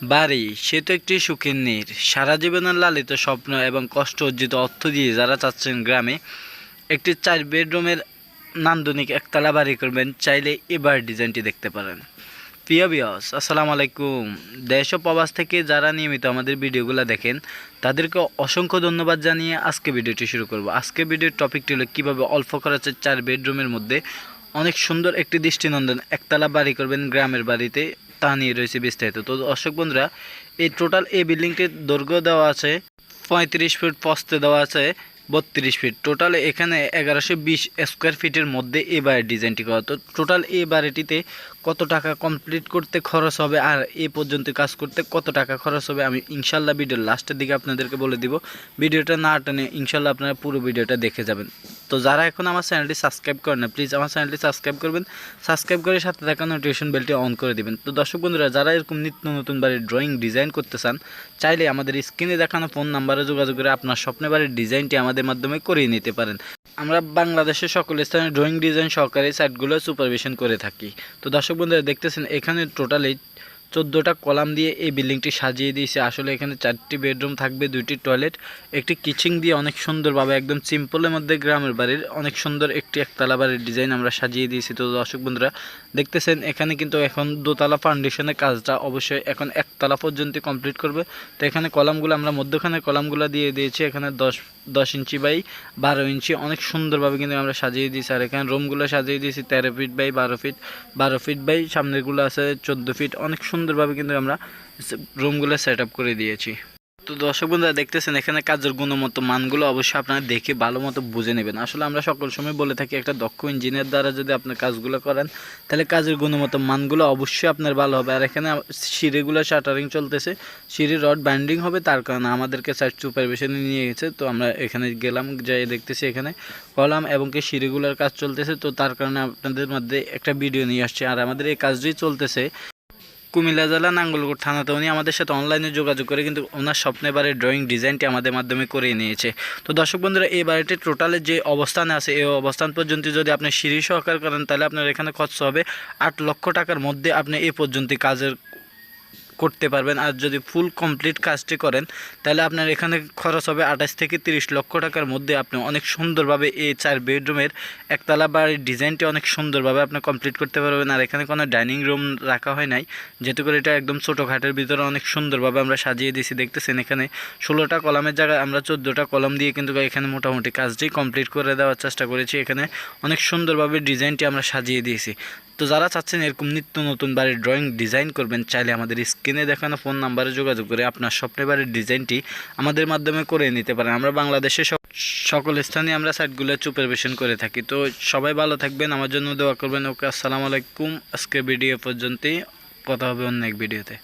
বাড়ি, সে তো একটি সুখের নীর। সারা জীবনের লালিত স্বপ্ন এবং কষ্ট অর্জিত অর্থ দিয়ে যারা চাচ্ছেন গ্রামে, একটি চার বেডরুমের নান্দনিক একতলা বাড়ি করবেন, চাইলে এবার ডিজাইনটি দেখতে পারেন। প্রিয় বিয়স আসসালামু আলাইকুম। দেশ ও প্রবাস থেকে যারা নিয়মিত আমাদের ভিডিওগুলো দেখেন, তাদেরকে অসংখ্য ধন্যবাদ জানিয়ে আজকে ভিডিওটি শুরু করব। আজকে ভিডিওর টপিকটি হলো কীভাবে অল্প খরচে চার বেডরুমের মধ্যে অনেক সুন্দর একটি দৃষ্টিনন্দন একতলা বাড়ি করবেন গ্রামের বাড়িতে। তা নিয়ে রয়েছে বিস্তারিত। তো দর্শক বন্ধুরা, এই টোটাল এই বিল্ডিংটির দৈর্ঘ্য দেওয়া আছে, পঁয়ত্রিশ ফুট পস্তে দেওয়া আছে বত্রিশ ফিট টোটাল এখানে এগারোশো বিশ স্কোয়ার ফিটের মধ্যে এই বাড়ির ডিজাইনটি করা। তো টোটাল এই বাড়িটিতে কত টাকা কমপ্লিট করতে খরচ হবে আর এ পর্যন্ত কাজ করতে কত টাকা খরচ হবে আমি ইনশাল্লাহ ভিডিওর লাস্টের দিকে আপনাদেরকে বলে দিব। ভিডিওটা না টানে ইনশাল্লাহ আপনারা পুরো ভিডিওটা দেখে যাবেন। তো যারা এখন আমার চ্যানেলটি সাবস্ক্রাইব করেন না প্লিজ আমার চ্যানেলটি সাবস্ক্রাইব করবেন। সাবস্ক্রাইব করে সাথে থাকা নোটিফিকেশন বেলটি অন করে দিবেন। তো দর্শক বন্ধুরা, যারা এরকম নিত্য নতুন বাড়ির ড্রয়িং ডিজাইন করতে চান, চাইলে আমাদের স্ক্রিনে দেখানো ফোন নাম্বারে যোগাযোগ করে আপনার স্বপ্নের বাড়ির ডিজাইনটি আমাদের মাধ্যমে করিয়ে নিতে পারেন। আমরা বাংলাদেশের সকল স্থানে ড্রয়িং ডিজাইন সহকারে সাইটগুলো সুপারভিশন করে থাকি। তো দর্শক বন্ধুরা, দেখতেছেন এখানে টোটালি চোদ্দোটা কলাম দিয়ে এই বিল্ডিংটি সাজিয়ে দিয়েছে। আসলে এখানে চারটি বেডরুম থাকবে, দুইটি টয়লেট, একটি কিচিং দিয়ে অনেক সুন্দরভাবে একদম সিম্পলের মধ্যে গ্রামের বাড়ির অনেক সুন্দর একটি একতলা বাড়ির ডিজাইন আমরা সাজিয়ে দিয়েছি। তো দর্শক বন্ধুরা, দেখতেছেন এখানে কিন্তু এখন দোতলা ফাউন্ডেশনের কাজটা অবশ্যই এখন একতলা পর্যন্ত কমপ্লিট করবে। তো এখানে কলামগুলো আমরা মধ্যখানে কলামগুলো দিয়ে দিয়েছি। এখানে দশ দশ ইঞ্চি বাই বারো ইঞ্চি অনেক সুন্দরভাবে কিন্তু আমরা সাজিয়ে দিয়েছি। আর এখানে রুমগুলো সাজিয়ে দিয়েছি, তেরো ফিট বাই বারো ফিট বারো ফিট বাই সামনেরগুলো আছে চোদ্দ ফিট অনেক সুন্দরভাবে কিন্তু আমরা রুমগুলো সেট আপ করে দিয়েছি। তো দর্শক বন্ধুরা, দেখতেছেন এখানে কাজের গুণমত, মানগুলো অবশ্যই আপনারা দেখে ভালো মতো বুঝে নেবেন। আসলে আমরা সকল সময় বলে থাকি, একটা দক্ষ ইঞ্জিনিয়ার দ্বারা যদি আপনার কাজগুলো করেন, তাহলে কাজের গুণমত, মানগুলো অবশ্যই আপনার ভালো হবে। আর এখানে সিঁড়িগুলো শাটারিং চলতেছে। সিঁড়ি রড বাইন্ডিং হবে, তার কারণে আমাদেরকে সাইড সুপারভিশনে নিয়ে গেছে। তো আমরা এখানে গেলাম, যাই দেখতেছি এখানে কলাম এবং কি সিঁড়িগুলোর কাজ চলতেছে। তো তার কারণে আপনাদের মধ্যে একটা ভিডিও নিয়ে আসছে। আর আমাদের এই কাজটি চলতেছে কুমিল্লা জেলা, নাঙ্গলকোট থানাতে উনি আমাদের সাথে অনলাইনে যোগাযোগ করে কিন্তু ওনার স্বপ্নে বারে ড্রয়িং ডিজাইনটি আমাদের মাধ্যমে করে নিয়েছে। তো দর্শক বন্ধুরা, এই বাড়িটি টোটালে যে অবস্থানে আছে, এই অবস্থান পর্যন্ত যদি আপনি সিঁড়ি সহকার করেন, তাহলে আপনার এখানে খরচ হবে আট লক্ষ টাকার মধ্যে আপনি এই পর্যন্ত কাজের করতে পারবেন। আর যদি ফুল কমপ্লিট কাজটি করেন, তাহলে আপনার এখানে খরচ হবে আঠাশ থেকে তিরিশ লক্ষ টাকার মধ্যে আপনি অনেক সুন্দরভাবে এই চার বেডরুমের একতলা বাড়ির ডিজাইনটি অনেক সুন্দরভাবে আপনি কমপ্লিট করতে পারবেন। আর এখানে কোনো ডাইনিং রুম রাখা হয় নাই, যেহেতু করে এটা একদম ছোটো খাটের ভিতরে অনেক সুন্দরভাবে আমরা সাজিয়ে দিয়েছি, দেখতেছেন এখানে ষোলোটা কলামের জায়গায় আমরা চোদ্দোটা কলম দিয়ে কিন্তু এখানে মোটামুটি কাজটি কমপ্লিট করে দেওয়ার চেষ্টা করেছি। এখানে অনেক সুন্দরভাবে ডিজাইনটি আমরা সাজিয়ে দিয়েছি। তো যারা চাচ্ছেন এরকম নিত্য নতুন বাড়ির ড্রয়িং ডিজাইন করবেন, চাইলে আমাদের স্ক্রিনে দেখানো ফোন নাম্বারে যোগাযোগ করে আপনার স্বপ্নের বাড়ির ডিজাইনটি আমাদের মাধ্যমে করে নিতে পারেন। আমরা বাংলাদেশে সকল স্থানে আমরা সাইটগুলো সুপারভিশন করে থাকি। তো সবাই ভালো থাকবেন, আমার জন্য দোয়া করবেন। ওকে, আসসালামু আলাইকুম। আজকে ভিডিও পর্যন্তই। কথা হবে অন্য এক ভিডিওতে